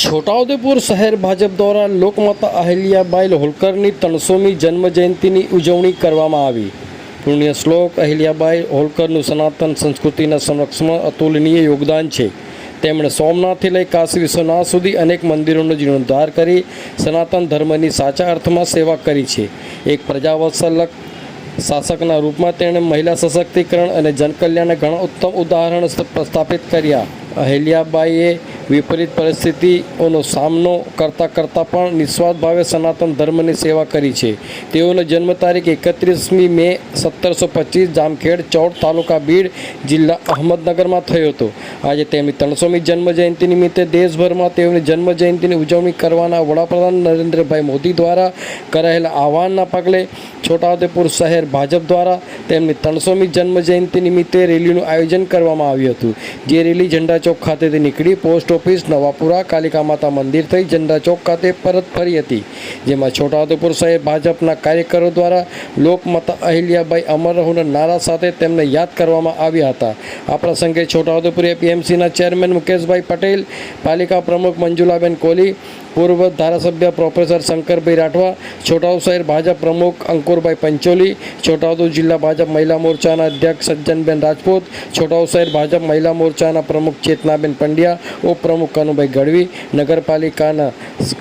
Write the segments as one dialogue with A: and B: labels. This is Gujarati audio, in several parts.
A: છોટાઉદેપુર શહેર ભાજપ દ્વારા લોકમાતા અહિલ્યાબાઈ હોલકરની ત્રણસોમી જન્મજયંતિની ઉજવણી કરવામાં આવી. પુણ્ય શ્લોક અહિલ્યાબાઈ હોલકરનું સનાતન સંસ્કૃતિના સંરક્ષણમાં અતુલનીય યોગદાન છે. તેમણે સોમનાથથી લઈ કાશી વિશ્વનાથ સુધી અનેક મંદિરોનો જીર્ણોદ્ધાર કરી સનાતન ધર્મની સાચા અર્થમાં સેવા કરી છે. એક પ્રજાવત્સલક શાસકના રૂપમાં તેણે મહિલા સશક્તિકરણ અને જનકલ્યાણના ઘણા ઉત્તમ ઉદાહરણ પ્રસ્થાપિત કર્યા. અહિલ્યાબાઈએ વિપરીત પરિસ્થિતિઓનો સામનો કરતાં કરતાં પણ નિસ્વાર્થ ભાવે સનાતન ધર્મની સેવા કરી છે. તેઓનો જન્મ તારીખ એકત્રીસમી મે સત્તરસો પચીસ જામખેડ ચૌડ તાલુકા બીડ જિલ્લા અહમદનગરમાં થયો હતો. આજે તેમની ત્રણસોમી જન્મજયંતિ નિમિત્તે દેશભરમાં તેઓની જન્મજયંતિની ઉજવણી કરવાના વડાપ્રધાન નરેન્દ્રભાઈ મોદી દ્વારા કરાયેલા આહવાનના પગલે છોટાઉદેપુર શહેર ભાજપ દ્વારા તેમની ત્રણસોમી જન્મજયંતિ નિમિત્તે રેલીનું આયોજન કરવામાં આવ્યું હતું. જે રેલી ઝંડા ચોક ખાતેથી નીકળી પોસ્ટ ઓફિસ નવાપુરા, કાલિકા માતા મંદિર થઈ ઝંડા ચોક ખાતે પરત ફરી હતી. જેમાં છોટાઉદેપુર શહેર ભાજપના કાર્યકરો દ્વારા લોકમાતા અહિલ્યાબાઈ અમર રહુના નારા સાથે તેમને યાદ કરવામાં આવ્યા હતા. આ પ્રસંગે છોટાઉદેપુર એપીએમસીના ચેરમેન મુકેશભાઈ પટેલ, પાલિકા પ્રમુખ મંજુલાબેન કોહલી, પૂર્વ ધારાસભ્ય પ્રોફેસર શંકરભાઈ રાઠવા, છોટાઉ શહેર ભાજપ પ્રમુખ અંકુરભાઈ પંચોલી, છોટાઉદેપુર જિલ્લા ભાજપ મહિલા મોરચાના અધ્યક્ષ સજ્જનબેન રાજપૂત, છોટાઉ શહેર ભાજપ મહિલા મોરચાના પ્રમુખ ચેતનાબેન પંડ્યા, ઉપપ્રમુખ કનુભાઈ ગઢવી, નગરપાલિકાના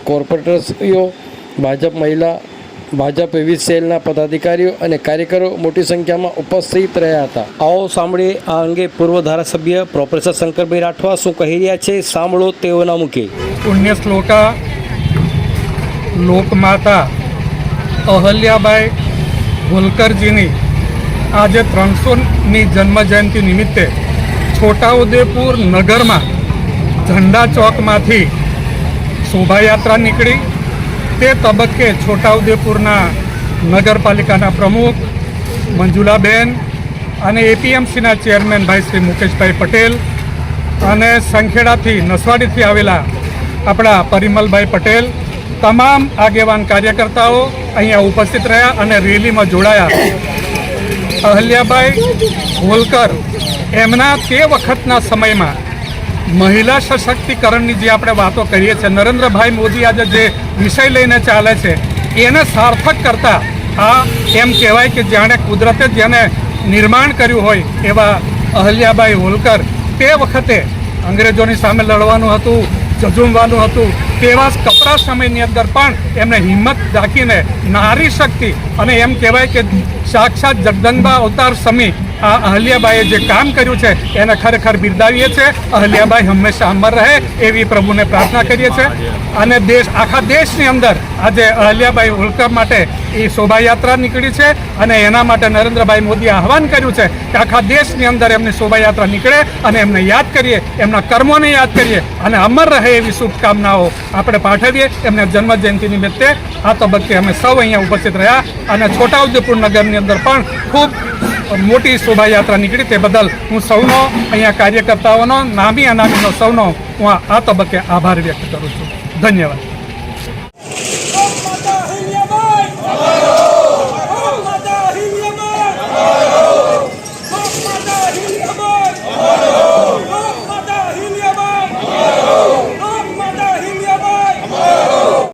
A: કોર્પોરેટર્સઓ ભાજપ મહિલા ભાજપ વિવિધ સેલના પદાધિકારીઓ અને કાર્યકરો મોટી સંખ્યામાં ઉપસ્થિત રહ્યા હતા. આવો સાંભળીએ આ અંગે પૂર્વ ધારાસભ્ય પ્રોફેસર શંકરભાઈ રાઠવા શું કહી રહ્યા છે સાંભળો તેઓના મુખે.
B: પુણ્ય શ્લોકા લોકમાતા અહલ્યાબાઈ હોલકરજીની આજે ત્રણસોની જન્મજયંતિ નિમિત્તે છોટાઉદેપુર નગરમાં ઝંડા ચોકમાંથી શોભાયાત્રા નીકળી. તે તબક્કે છોટાઉદેપુરના નગરપાલિકાના પ્રમુખ મંજુલાબેન અને એપીએમસીના ચેરમેન ભાઈ શ્રી મુકેશભાઈ પટેલ અને સંખેડાથી નસવાડીથી આવેલા આપણા પરિમલભાઈ પટેલ, તમામ આગેવાન કાર્યકર્તાઓ અહીંયા ઉપસ્થિત રહ્યા અને રેલીમાં જોડાયા. અહલ્યાબાઈ હોલકર, એમના તે વખતના સમયમાં મહિલા સશક્તિકરણની જે આપણે વાતો કરીએ છીએ, નરેન્દ્રભાઈ મોદી આજે જે વિષય લઈને ચાલે છે, એને સાર્થક કરતા આ એમ કહેવાય કે જાણે કુદરતે જેને નિર્માણ કર્યું હોય એવા અહલ્યાબાઈ હોલકર તે વખતે અંગ્રેજોની સામે લડવાનું હતું જજુમવાનું હતું, તેવા કપરા સમયની અંદર પણ એમને હિંમત દાખીને નારી શક્તિ અને એમ કહેવાય કે સાક્ષાત જગદંબા અવતાર સમી આ અહલ્યાબાઈએ જે કામ કર્યું છે, એને ખરેખર બિરદાવીએ છીએ. અહલ્યાબાઈ હંમેશા અમર રહે એવી પ્રભુને પ્રાર્થના કરીએ છીએ. અને દેશ, આખા દેશની અંદર આજે અહલ્યાબાઈ હોલકર માટે એ શોભાયાત્રા નીકળી છે અને એના માટે નરેન્દ્રભાઈ મોદીએ આહવાન કર્યું છે કે આખા દેશની અંદર એમની શોભાયાત્રા નીકળે અને એમને યાદ કરીએ, એમના કર્મોને યાદ કરીએ અને અમર રહે એવી શુભકામનાઓ આપણે પાઠવીએ. એમને જન્મજયંતિ નિમિત્તે આ તબક્કે અમે સૌ અહીંયા ઉપસ્થિત રહ્યા અને છોટાઉદેપુર નગરની અંદર પણ ખૂબ મોટી શોભાયાત્રા નીકળી તે બદલ હું સૌનો અહીંયા કાર્યકર્તાઓનો, નામી અનામીનો સૌનો હું આ તબક્કે આભાર વ્યક્ત કરું છું. ધન્યવાદ.